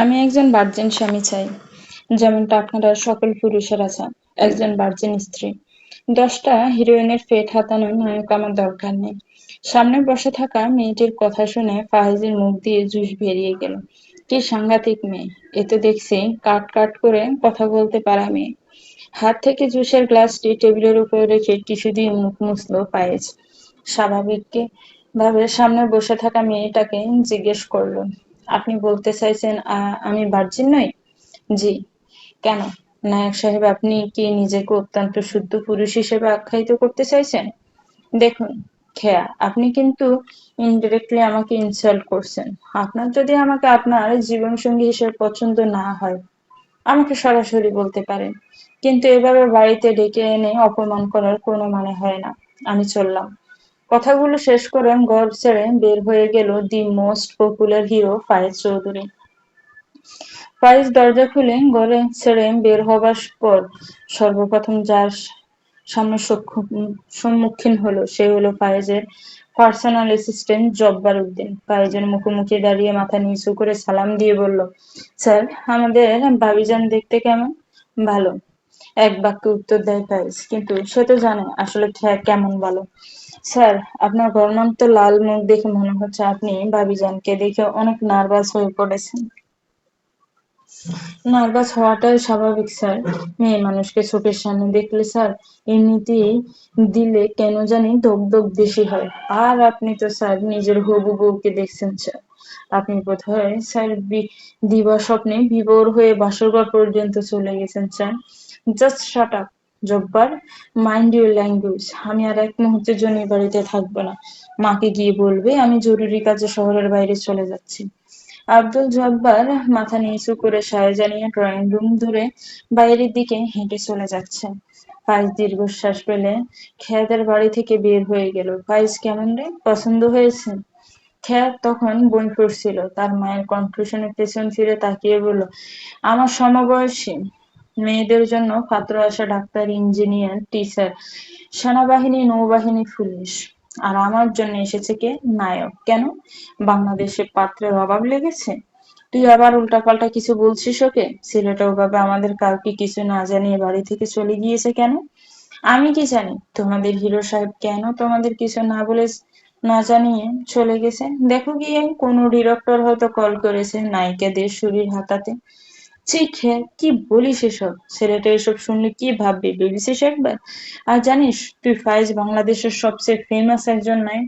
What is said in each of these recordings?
আমি একজন ভার্জিন স্বামী চাই, যেমনটা আপনারা সকল পুরুষেরা চান একজন ভার্জিন স্ত্রী। দশটা হিরোইনের ফেট হাতানো নায়ক আমার দরকার নেই। সামনে বসে থাকা মেয়েটির কথা শুনে ফাহিজের মুখ দিয়ে জুস বেরিয়ে গেল। কি সাংঘাতিক মেয়ে, এ তো দেখছি কাট কাট করে কথা বলতে পারা মেয়ে। হাত থেকে জুসের গ্লাসটি টেবিলের উপর রেখে টিস্যু দিয়ে মুখ মুছল পায়েজ স্বাভাবিককে ভাবে সামনে বসে থাকা মেয়েটাকে জিজ্ঞেস করল আপনি বলতে চাইছেন আমি ভার্জিন নই? জি। কেন? নায়ক সাহেব, আপনি কি নিজেকে অত্যন্ত শুদ্ধ পুরুষ হিসেবে আখ্যায়িত করতে চাইছেন? দেখুন, খেয়া, আপনি কিন্তু ইনডিরেক্টলি আমাকে ইনসাল্ট করছেন। আপনার যদি আমাকে আপনার জীবনসঙ্গী হিসেবে পছন্দ না হয়, আমাকে সরাসরি বলতে পারেন। কিন্তু এভাবে বাড়িতে ডেকে এনে অপমান করার কোনো মানে হয় না। আমি চললাম। কথাগুলো শেষ করে ঘর ছেড়ে বের হয়ে গেল the most popular hero Fayez Chowdhury. Fayez দরজা খুলে ঘরে ছেড়ে বের হবার পর সর্বপ্রথম যার সামনে সম্মুখীন হলো সে হলো ফায়েজের পার্সোনাল অ্যাসিস্ট্যান্ট জব্বার উদ্দিন। ফায়েজের মুখোমুখি দাঁড়িয়ে মাথা নিচু করে সালাম দিয়ে বলল, স্যার, আমাদের ভাবিজান দেখতে কেমন? ভালো। এক বাক্যে উত্তর দেয় ফায়েজ, কিন্তু সে তো জানে আসলে কেমন ভালো। স্যার, আপনার গরমান্ত লাল মুখ দেখে মনে হচ্ছে আপনি ভাবিজানকে দেখে অনেক নার্ভাস হয়ে পড়েছেন। নার্ভাস হওয়াটাই স্বাভাবিক, স্যার। মেয়ে মানুষকে চোখের সামনে দেখলে, স্যার এমনিতেই দিলে কেন জানি ধক ধক বেশি হয়। আর আপনি তো, স্যার, নিজের হবু বউকে দেখছেন, স্যার। আপনি বোধহয়, স্যার দিবা স্বপ্নে বিভোর হয়ে বাসরঘর পর্যন্ত চলে গেছেন, sir. Just shut up. Jabbar mind your language আমি আর এক মুহূর্তের জন্য বাড়িতে থাকব না। মাকে গিয়ে বলবে, আমি জরুরি কাজে শহরের বাইরে চলে যাচ্ছি। আব্দুল জব্বার মাথা নিচু করে সাহেজা জানিয়ে ড্রয়িং রুম ধরে বাইরের দিকে হেঁটে চলে যাচ্ছে। ফাইজ দীর্ঘশ্বাস পেলে খেয়াদের বাড়ি থেকে বের হয়ে গেল। ফাইজ কেমন রে? পছন্দ হয়েছে? খেয়াদ তখন বই পড়ছিল। তার মায়ের কনক্লুশনের পেছন ফিরে তাকিয়ে বলল, আমার সমবয়সী। মেয়েদের জন্য পাত্র আসা ডাক্তার, ইঞ্জিনিয়ার, টিচার, সেনাবাহিনী, নৌবাহিনী, পুলিশ। আর আমার জন্য এসেছে কে? নায়ক। কেন? বাংলাদেশে পাত্রের অভাব লেগেছে? তুই আবার উল্টাপাল্টা কিছু বলছিস ওকে? ছেলেটা ওভাবে আমাদের কাউকে কিছু না জানিয়ে বাড়ি থেকে চলে গিয়েছে কেন? আমি কি জানি? তোমাদের হিরো সাহেব কেন তোমাদের কিছু না বলে না জানিয়ে চলে গেছে? দেখো গিয়ে, কোনো ডিরেক্টর হয়তো কল করেছে নায়িকাদের শরীর হাতাতে। হ্যাঁ কি বলিস এসব? ছেলেটা এসব শুনলে কি ভাববে? ভেবেছিস একবার? আর জানিস, তুই ফাইজ বাংলাদেশের সবচেয়ে ফেমাস একজন নাই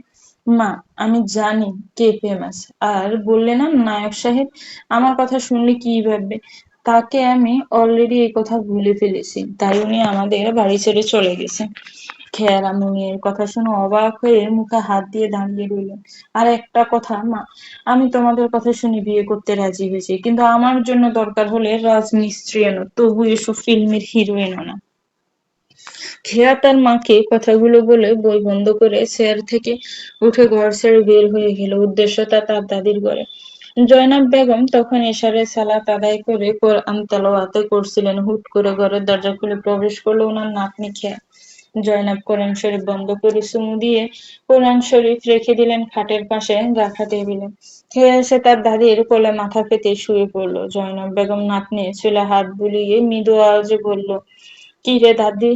মা, আমি জানি কে ফেমাস আর বললে না, নায়ক সাহেব, আমার কথা শুনলে কি ভাববে? তাকে আমি অলরেডি এই কথা ভুলে ফেলেছি। তাই উনি আমাদের বাড়ি ছেড়ে চলে গেছে খেয়াল এর কথা শুনে অবাক হয়ে মুখে হাত দিয়ে দাঁড়িয়ে রইল আর একটা কথা, মা, আমি তোমাদের কথা শুনে বিয়ে করতে রাজি হয়েছি, কিন্তু আমার জন্য দরকার হলে রাজমিস্ত্রি এনো তবু এসব ফিল্মের হিরোইন না। খেয়া তার মাকে কথাগুলো বলে বই বন্ধ করে চেয়ার থেকে উঠে ঘর ছেড়ে বের হয়ে গেল। উদ্দেশ্যটা তার দাদির ঘরে। জয়নাব বেগম তখন এশারে সালাত আদায় করে কোরআন তেলাওয়াতে করছিলেন। হুট করে ঘরের দরজা খুলে প্রবেশ করল ওনার নাতনি খেয়া। জয়নাব কোরআন শরীফ বন্ধ করে চুমু দিয়ে কোরআন শরীফ রেখে দিলেন খাটের পাশে রাখা টেবিলে। খেয়ে এসে তার দাদির কোলে মাথা পেতে শুয়ে পড়ল। জয়নাব বেগম নাতনি চুলে হাত বুলিয়ে মৃদু আওয়াজে বলল, কি রে দাদি?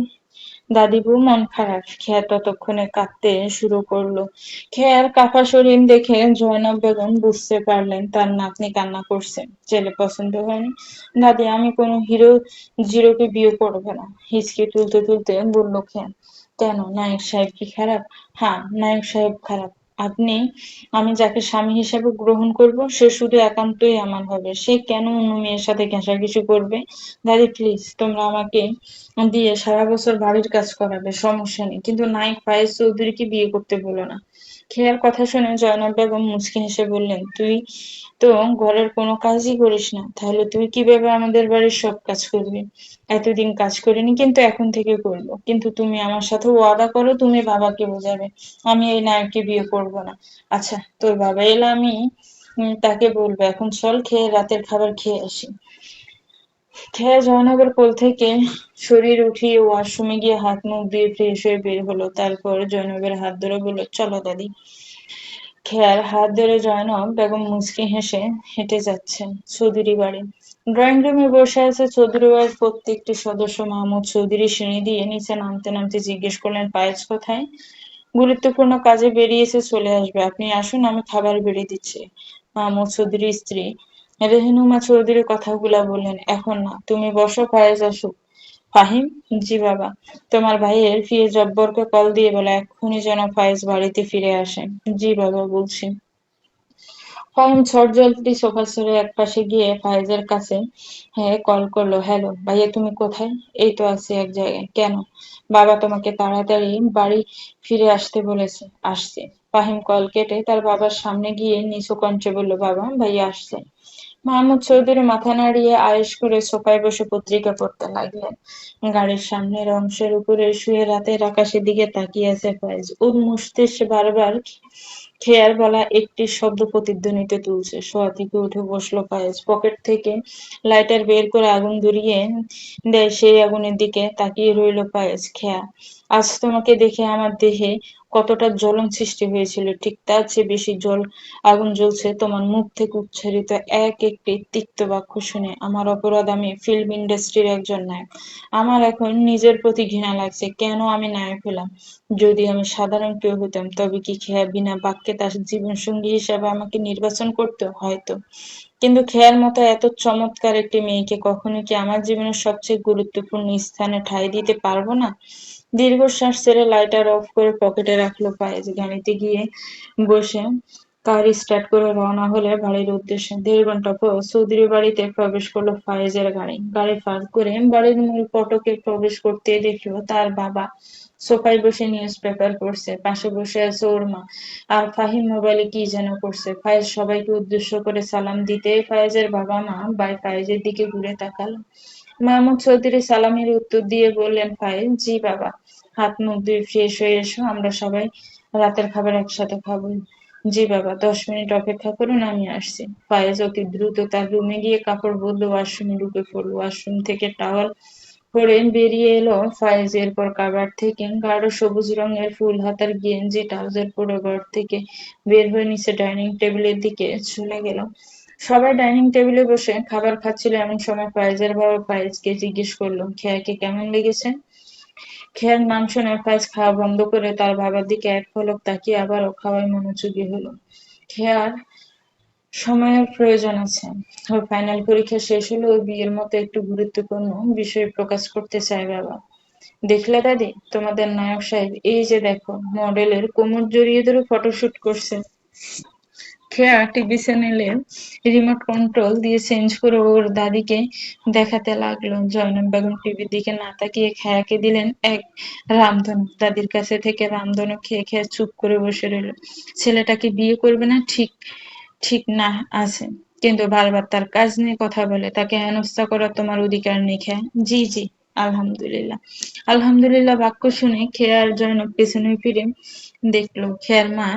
দাদিবু মন খারাপ। খেয়া ততক্ষণে কাঁদতে শুরু করল। খেয়ার কাঁপা শরীর দেখে জয়নব বেগম বুঝতে পারলেন তার নাতনি কান্না করছে। ছেলে পছন্দ হয়নি। দাদি, আমি কোনো হিরো জিরোকে বিয়ে করব না। হিচকি তুলতে তুলতে বলল খেয়া কেন? নায়ক সাহেব কি খারাপ? হ্যাঁ নায়ক সাহেব খারাপ। আপনি, আমি যাকে স্বামী হিসেবে গ্রহণ করব, সে শুধু একান্তই আমার হবে। সে কেন অন্য মেয়ের সাথে ঘেঁষাঘেঁষি করবে? দাদি প্লিজ তোমরা আমাকে দিয়ে সারা বছর বাড়ির কাজ করাবে, সমস্যা নেই। কিন্তু নায়ক ফায়েজ চৌধুরীকে বিয়ে করতে বলো না। খেয়ার কথা শুনে জয়নব বেগম মুচকি হেসে বললেন, তুই তো ঘরের কোনো কাজই করিস না। তাহলে তুই কীভাবে আমাদের বাড়ির সব কাজ করবি? এতদিন কাজ করিনি, কিন্তু এখন থেকে করব। কিন্তু তুমি আমার সাথে ওয়াদা করো, তুমি বাবাকে বোঝাবে, আমি এই নায়ককে বিয়ে করব না। আচ্ছা তোর বাবা এলে আমি তাকে বলব, এখন চল খেয়ে রাতের খাবার খেয়ে আসি। খেয়ে জয়নবের কোল থেকে শরীর উঠিয়ে ওয়াশরুমে গিয়ে হাত মুখ দিয়ে ফ্রেশ হয়ে বের হলো। তারপর জয়নবের হাত ধরে বলল, চলো দাদি। খেয়ার হাত ধরে জয়নব বেগম মুচকি হেসে হেঁটে যাচ্ছেন চৌধুরী বাড়ি। ড্রয়িং রুমে বসে আছে চৌধুরী প্রত্যেকটি সদস্য মাহমুদ চৌধুরী সিঁড়ি দিয়ে নিচে নামতে নামতে জিজ্ঞেস করলেন পায়েজ কোথায়? গুরুত্বপূর্ণ কাজে বেরিয়েছে, চলে আসবে। আপনি আসুন, আমি খাবার বেড়ে দিচ্ছি। মাহমুদ চৌধুরীর স্ত্রী রেহনুমা চৌধুরী কথাগুলা বললেন, এখন না, তুমি বসো পায়েজ আসুক। ফাহিম? জি বাবা। তোমার ভাইয়ের ফিরে জব্বরকে কল দিয়ে বলে, এক্ষুনি যেন ফায়েজ বাড়িতে ফিরে আসে। জি বাবা, বলছি। ফাহিম ঝটজলদি সোফা ছেড়ে এক পাশে গিয়ে ফায়েজের কাছে হ্যাঁ কল করল, হ্যালো, ভাইয়া তুমি কোথায়? এই তো আছি এক জায়গায়। কেন? বাবা তোমাকে তাড়াতাড়ি বাড়ি ফিরে আসতে বলেছে। আসছে। ফাহিম কল কেটে তার বাবার সামনে গিয়ে নিচু কণ্ঠে বলল, বাবা, ভাইয়া আসছে মাহমুদ চৌধুরী মাথা নাড়িয়ে আয়েশ করে সোফায় বসে পত্রিকা পড়তে লাগলেন। গাড়ির সামনের অংশের উপরে শুয়ে রাতের আকাশের দিকে তাকিয়ে আছে ফয়েজ। ওর মস্তিষ্কে বারবার খেয়ার বলা একটি শব্দ প্রতিধ্বনিতে তুলছে। শোয়া থেকে উঠে বসল পায়েস পকেট থেকে লাইটার বের করে আগুন ধরিয়ে দেয় সেই আগুনের দিকে। তাকিয়ে রইল পায়েস খেয়া, আজ তোমাকে দেখে আমার দেহে কতটা জ্বলন সৃষ্টি হয়েছিল, ঠিক তার চেয়ে বেশি জল আগুন জ্বলছে তোমার মুখ থেকে উচ্চারিত এক একটি তিক্ত বাক্য শুনে। আমার অপরাধ আমি ফিল্ম ইন্ডাস্ট্রির একজন নায়ক। আমার এখন নিজের প্রতি ঘৃণা লাগছে, কেন আমি নায়ক হলাম? যদি আমি সাধারণ কেউ হতাম, তবে কি খেয়া বিনা বাক্যে তার জীবন সঙ্গী হিসাবে আমাকে নির্বাচন করতে? হয়তো। কিন্তু খেয়ার মতো এত চমৎকার একটি মেয়েকে কখনো কি আমার জীবনের সবচেয়ে গুরুত্বপূর্ণ স্থানে ঠাঁই দিতে পারব না? দীর্ঘশ্বাস ছেড়ে লাইটার অফ করে পকেটে রাখল পায়েজ গাড়িতে গিয়ে বসে কার স্টার্ট করে রওনা হলে বাড়ির উদ্দেশ্যে দেড় ঘণ্টা পর চৌধুরী বাড়িতে প্রবেশ করল ফায়েজের গাড়ি। গাড়ি পার্ক করে বাড়ির মূল ফটকে প্রবেশ করতে দেখল তার বাবা সোফায় বসে নিউজ পেপার পড়ছে। পাশে বসে আছে ওর মা আর ফাহিম মোবাইলে কি যেন করছে। ফায়েজ সবাইকে উদ্দেশ্য করে সালাম দিতে ফায়েজের বাবা মা বাই ফায়েজের দিকে ঘুরে তাকালো। মাহমুদ চৌধুরী সালামের উত্তর দিয়ে বললেন ফায়েজ জি বাবা, হাত মুখ ধুয়ে ফ্রেশ হয়ে এসো, আমরা সবাই রাতের খাবার একসাথে খাব। জি বাবা, দশ মিনিট অপেক্ষা করুন, আমি আসছি। ফায়েজ অতি দ্রুত তার রুমে গিয়ে কাপড় বদলে ওয়াশরুমে ঢুকে পড়ল। ওয়াশরুম থেকে টাওয়াল পরে বেরিয়ে এলো ফায়েজ। এরপর কাবার থেকে গাঢ় সবুজ রঙের ফুল হাতার গেঞ্জি ট্রাউজার পরে ঘর থেকে বের হয়ে নিচে ডাইনিং টেবিলের দিকে চলে গেল। সবাই ডাইনিং টেবিলে বসে খাবার খাচ্ছিল, এমন সময় ফায়েজের বাবা ফায়েজকে জিজ্ঞেস করল, খেয়াকে কেমন লেগেছে? খেয়ার নাম শুনে ফায়েজ খাওয়া বন্ধ করে তার বাবার দিকে এক পলক তাকিয়ে আবারও খাওয়ায় মনোযোগী হলো। খেয়ার সময়ের প্রয়োজন আছে। ওর ফাইনাল পরীক্ষা শেষ হলে বিয়ের মতো একটু গুরুত্বপূর্ণ বিষয় প্রকাশ করতে চায় বাবা। দেখলে দাদি, তোমাদের নায়ক সাহেব, এই যে দেখো, মডেলের কোমর জড়িয়ে ধরে ফটোশুট করছে। খেয়া টিভি চ্যানেলে রিমোট কন্ট্রোল দিয়ে চেঞ্জ করে ওর দাদিকে দেখাতে লাগল। জয়নব বেগম টিভির দিকে না তাকিয়ে খেয়াকে দিলেন এক রামধনু। দাদির কাছে থেকে রামধনু খেয়ে খেয়ে চুপ করে বসে রইল। ছেলেটাকে বিয়ে করবে না ঠিক ঠিক না আছে। কিন্তু বারবার তার কাজ নিয়ে কথা বলে, তাকে হেনস্থা করার তোমার অধিকার নেই, খেয়া। জি জি। আলহামদুলিল্লাহ। আলহামদুলিল্লাহ বাক্য শুনে খেয়ার জয়নব পেছনে ফিরে দেখল। খেয়ার মা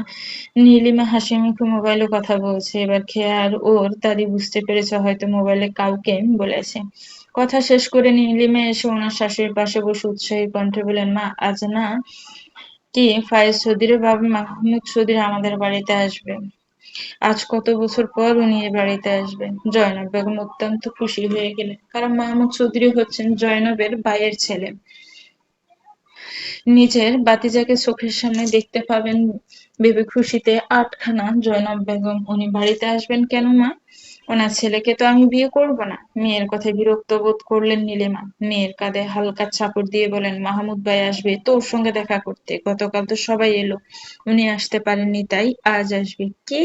নীলিমা হাসি মুখে মোবাইলে কথা বলছে। এবার খেয়ার ওর দাদি বুঝতে পেরেছে, হয়তো মোবাইলে কাউকে বলেছে। কথা শেষ করে নীলিমা এসে ওনার শাশুড়ির পাশে বসে উৎসাহী কণ্ঠে বলেন মা, আজ না কি ফায়েজ চৌধুরীর বাবা মাহমুদ চৌধুরী আমাদের বাড়িতে আসবে আজ কত বছর পর উনি এ বাড়িতে আসবেন? জয়নব বেগম অত্যন্ত খুশি হয়ে গেলেন। কারণ মাহমুদ চৌধুরী হচ্ছেন জয়নবের বাইয়ের ছেলে। নিজের বাতিজাকে চোখের সামনে দেখতে পাবেন ভেবে খুশিতে আটখানা জয়নব বেগম। উনি বাড়িতে আসবেন কেন মা? ওনার ছেলেকে তো আমি বিয়ে করব না। মেয়ের কথায় বিরক্ত বোধ করলেন নীলিমা। মেয়ের কাঁধে হালকা চাপড় দিয়ে বলেন, মাহমুদ ভাই আসবে, তোর সঙ্গে দেখা করতে। গতকাল তো সবাই এলো। উনি আসতে পারেননি, তাই আজ আসবে। কি?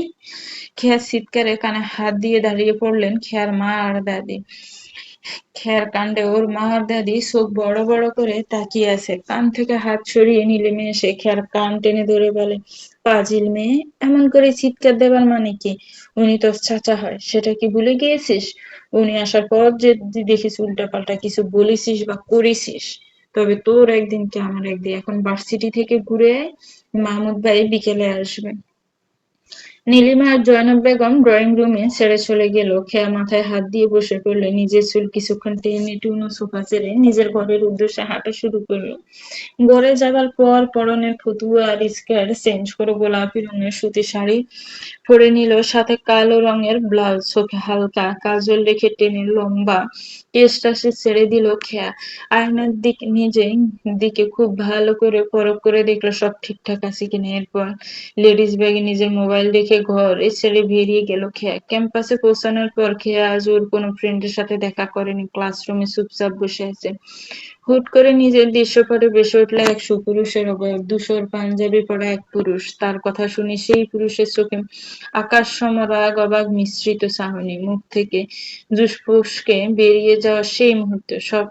খেয়ার চিৎকারে কানে হাত দিয়ে দাঁড়িয়ে পড়লেন খেয়ার মা আর দাদি। খেয়ার কাণ্ডে ওর মা আর দাদি চোখ বড় বড় করে তাকিয়ে আছে। কান থেকে হাত সরিয়ে নীলিমে এসে খেয়ার কান টেনে ধরে বলে পাজিল মেয়ে, এমন করে চিৎকার দেবার মানে কি? উনি তোর চাচা হয়, সেটা কি ভুলে গিয়েছিস? উনি আসার পর যে দেখিস উল্টাপাল্টা কিছু বলেছিস বা করিসিস তবে তোর একদিন কি আমার একদিন এখন ভার্সিটি থেকে ঘুরে মাহমুদ ভাই বিকেলে আসবে। নীলিমা আর জয়নব বেগম ড্রয়িং রুমে ছেড়ে চলে গেল। খেয়া মাথায় হাত দিয়ে বসে পড়লে নিজের চুল কিছুক্ষণ টেনে টুনো সোফা ছেড়ে নিজের ঘরের উদ্দেশ্যে হাঁটা শুরু করল। ঘরে যাবার পর পরনের ফতুয়া আর স্কার্ট চেঞ্জ করে গোলাপি রঙের সুতি শাড়ি পরে নিল, সাথে কালো রঙের ব্লাউজ চোখে হালকা কাজল রেখে টেনে লম্বা কেশটাসে ছেড়ে দিল খেয়া। আয়নার দিক নিজে দিকে খুব ভালো করে পরখ করে দেখল সব ঠিকঠাক আছে কিনা। এরপর লেডিস ব্যাগে নিজের মোবাইল রেখে ঘর ছেড়ে বেরিয়ে গেল খেয়া। ক্যাম্পাসে পৌঁছানোর পর খেয়া আজ ওর কোনো ফ্রেন্ডের সাথে দেখা করেনি ক্লাসরুমে চুপচাপ বসে আছে। হুট করে নিজের দৃশ্যপটে বেসে উঠল এক সুপুরুষের অবয়ব ধূসর পাঞ্জাবি পরা এক পুরুষ। তার কথা শুনে সেই পুরুষের চোখে আকাশ সম রাগ অবাক, মিশ্রিত চাহনি। মুখ থেকে জুসফুসকে বেরিয়ে যাওয়ার সেই মুহূর্ত, সব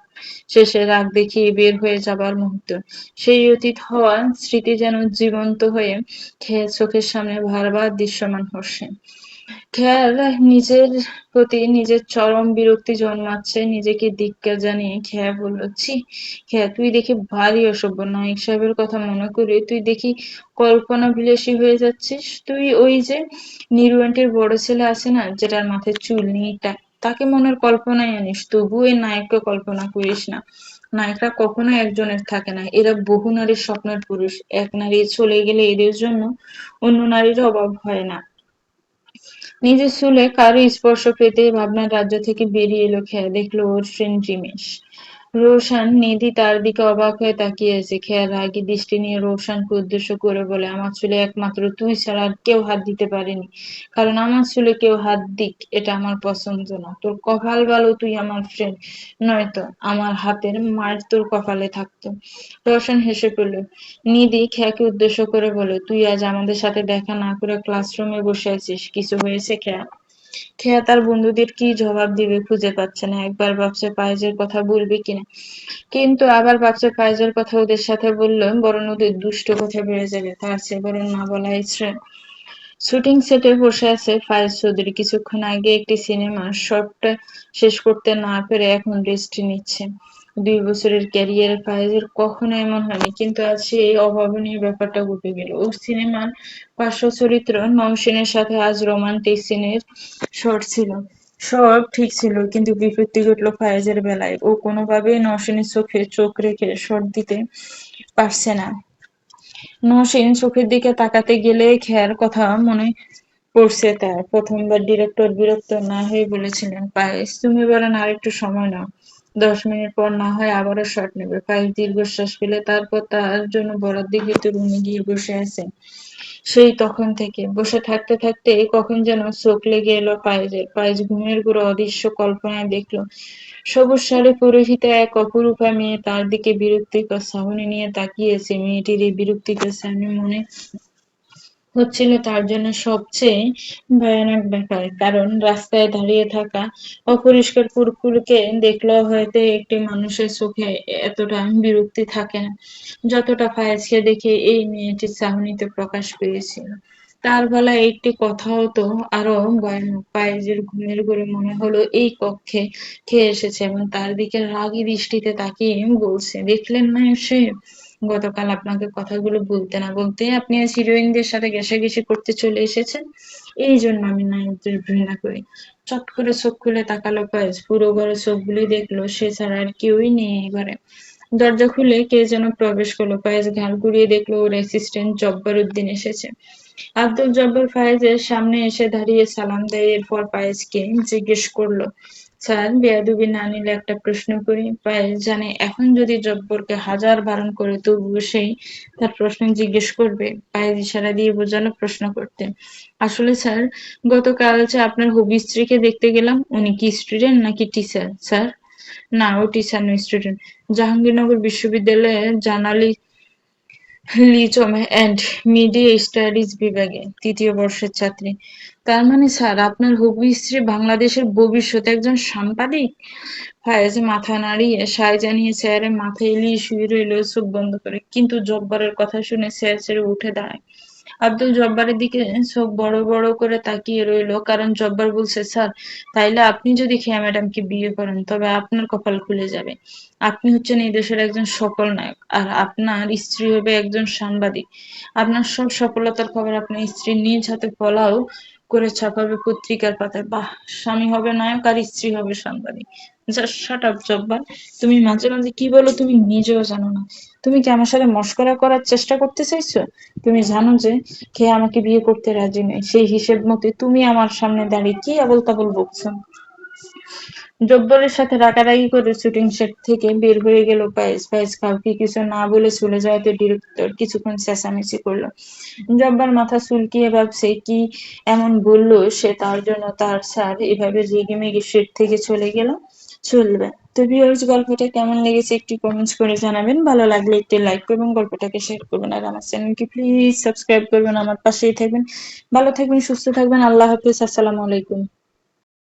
শেষে রাগ দেখিয়ে বের হয়ে যাবার মুহূর্ত। সেই অতীত হওয়া স্মৃতি যেন জীবন্ত হয়ে খেয়ে চোখের সামনে বারবার দৃশ্যমান হচ্ছে। খেয়াল নিজের প্রতি নিজের চরম বিরক্তি জন্মাচ্ছে, নিজেকে ধিক্কার জানিয়ে খেয়া বলল ছি খেয়া, তুই দেখি ভারী অসভ্য, নায়ক সাহেবের কথা মনে করে তুই দেখি কল্পনা বিলাসী হয়ে যাচ্ছিস? তুই ওই যে নিরু আন্টির বড় ছেলে আছে না, যেটার মাথায় চুল নেই তাকে মনের কল্পনায় আনিস। তবু এই নায়ককে কল্পনা করিস না। নায়করা কখনো একজনের থাকে না, এরা বহু নারীর স্বপ্নের পুরুষ। এক নারী চলে গেলে এদের জন্য অন্য নারীর অভাব হয় না। নিজের চুলে কারও স্পর্শ পেতে ভাবনার রাজ্য থেকে বেরিয়ে এলো খেয়া, দেখল ওর ফ্রেন্ড জিমেশ রোশান নিধি তার দিকে অবাক হয়ে তাকিয়ে আছে। খেয়াল রাগি দৃষ্টি নিয়ে রোশানকে উদ্দেশ্য করে বলে, আমার চুলে একমাত্র তুই ছাড়া আর কেউ হাত দিতে পারেনি। কারণ আমার চুলে কেউ হাত দিক, এটা আমার পছন্দ না। তোর কপাল ভালো, তুই আমার ফ্রেন্ড নয়তো আমার হাতের মার তোর কপালে থাকতো। রোশন হেসে পড়ল নিধি খেয়াকে উদ্দেশ্য করে বলে, তুই আজ আমাদের সাথে দেখা না করে ক্লাসরুমে বসে আছিস। কিছু হয়েছে, খেয়া? খেয়া তার বন্ধুদের কি জবাব দিবে খুঁজে পাচ্ছে না। একবার ভাবছে পায়েজের কথা বলবে কিনা? কিন্তু আবার ভাবছে পায়েজের কথা ওদের সাথে বললে, বরং ওদের দুষ্ট কথা বেড়ে যাবে। তার চেয়ে বরং না বলাই শ্রেয়। শুটিং সেটে বসে আছে ফায়েজ চৌধুরী। কিছুক্ষণ আগে একটি সিনেমা শর্টটা শেষ করতে না পেরে এখন রেস্ট নিচ্ছে। দুই বছরের ক্যারিয়ারে ফায়েজের কখনো এমন হয়নি, কিন্তু আজ সেই অভাবনীয় ব্যাপারটা ঘটে গেল। ওর সিনেমার পার্শ্ব চরিত্র নওশিনের সাথে আজ রোমান্টিক সিনের শর্ট ছিল। সব ঠিক ছিল, কিন্তু বিপত্তি ঘটল ফায়েজের বেলায়। ও কোনোভাবেই নওশিনের চোখে চোখ রেখে শর্ট দিতে পারছে না। নওশিন চোখের দিকে তাকাতে গেলে খেয়ার কথা মনে পড়ছে তার। প্রথমবার ডিরেক্টর বিরক্ত না হয়ে বলেছিলেন পায়েস তুমি বলেন আর একটু সময় নাও। দশ মিনিট পর না হয় আবারও শট নেবে। পায়েস দীর্ঘশ্বাস ফেলে তারপর তার জন্য বরাদ্দ দিকে রুমে গিয়ে বসে আছে। সেই তখন থেকে বসে থাকতে থাকতে কখন যেন চোখ লেগে এলো পায়েজের পায়েজ ঘুমের গুঁড়ো অদৃশ্য কল্পনায় দেখল, সবুজ শাড়ি পরিহিত এক অপরূপা মেয়ে তার দিকে বিরক্তিকর চাহনি নিয়ে তাকিয়েছে। মেয়েটির এই বিরক্তিকর চাহনি মনে হচ্ছিল তার জন্য সবচেয়ে ভয়ানক ব্যাপার। কারণ রাস্তায় দাঁড়িয়ে থাকা অপরিষ্কার কুকুরকে দেখলেও হয়তো একটি মানুষের চোখে এতটা বিরক্তি থাকে না। যতটা ফায়াজকে দেখে এই মেয়েটির চাহনিতে প্রকাশ পেয়েছিল তার বেলায় একটি কথাও তো আরও ভয়ানক। পায়েজের ঘুমের ঘরে মনে হলো এই কক্ষে খেয়ে এসেছে এবং তার দিকে রাগি দৃষ্টিতে তাকিয়ে বলছে, দেখলেন না সে গতকাল আপনাকে কথাগুলো বলতে না বলতে আপনি আজ হিরোইনদের সাথে ঘেঁষাঘেঁষি করতে চলে এসেছেন। এই জন্য আমি নায়কদের ঘৃণা করি। চট করে চোখ খুলে তাকালো পায়েস পুরো ঘরে চোখগুলি দেখল, সে ছাড়া আর কেউই নেই এই ঘরে। দরজা খুলে কে যেন প্রবেশ করল। পায়েস ঘাল ঘুরিয়ে দেখল ওর অ্যাসিস্ট্যান্ট জব্বার উদ্দিন এসেছে। আব্দুল জব্বার ফায়েজের সামনে এসে দাঁড়িয়ে সালাম দেয়। এরপর পায়েসকে জিজ্ঞেস করল স্যার, বেয়াদবি না নিলে একটা প্রশ্ন করি। পায়েস জানে এখন যদি জব্বরকে হাজার বারণ করে তবুও সেই তার প্রশ্ন জিজ্ঞেস করবে। পায়েস ইশারা দিয়ে বোঝানো প্রশ্ন করতে। আসলে স্যার, গতকাল যে আপনার হবি স্ত্রীকে দেখতে গেলাম, উনি কি স্টুডেন্ট নাকি টিচার স্যার? না, ও টিচার নয় স্টুডেন্ট জাহাঙ্গীরনগর বিশ্ববিদ্যালয়ে journalism and media studies বিভাগে, তৃতীয় বর্ষের ছাত্রী। তার মানে স্যার, আপনার হবু স্ত্রী বাংলাদেশের ভবিষ্যৎ একজন সাংবাদিক ফায়েজ মাথা নাড়িয়ে সায় জানিয়ে চেয়ারে মাথা এলিয়ে শুয়ে রইল, চোখ বন্ধ করে। কিন্তু জব্বারের কথা শুনে স্যার ছেড়ে উঠে দাঁড়ায়। আব্দুল জব্বারের দিকে চোখ বড় বড় করে তাকিয়ে রইল, কারণ জব্বার বলছে, স্যার, তাইলে আপনি যদি খেয়া ম্যাডামকে বিয়ে করেন, তবে আপনার কপাল খুলে যাবে। আপনি হচ্ছেন এই দেশের একজন সফল নায়ক, আর আপনার স্ত্রী হবে একজন সাংবাদিক। আপনার সব সফলতার খবর আপনার স্ত্রী নিজ হাতে ফলাও করে ছাপাবে পত্রিকার পাতায়, বাহ, স্বামী হবে নায়ক আর স্ত্রী হবে সাংবাদিক। জব্বার। তুমি মাঝে মাঝে কি বলো তুমি নিজেও জানো না। তুমি কি আমার সাথে মস্করা করার চেষ্টা করতে চাইছো? তুমি জানো যে কে আমাকে বিয়ে করতে রাজি নেই। সেই হিসেব মতে তুমি আমার সামনে দাঁড়িয়ে কি আবল তাবল বকছো? জব্বরের সাথে রাগারাগি করে শুটিং সেট থেকে বের হয়ে গেল পায়েস পায়েস কাউকে কিছু না বলে চলে যাওয়াতে ডিরেক্টর কিছুক্ষণ চেঁচামেচি করল। জব্বার মাথা চুলকিয়ে ভাবছে, কি এমন বলল সে? তার জন্য তার স্যার এভাবে রেগে মেগে সেট থেকে চলে গেল? চলবে। তো ভিউয়ার্স গল্পটা কেমন লেগেছে একটি কমেন্টস করে জানাবেন। ভালো লাগলে একটি লাইক করবেন, গল্পটাকে শেয়ার করবেন। আর আমার চ্যানেলকে প্লিজ সাবস্ক্রাইব করবেন, আমার পাশেই থাকবেন। ভালো থাকবেন, সুস্থ থাকবেন। আল্লাহ হাফিজ, আসসালামু আলাইকুম।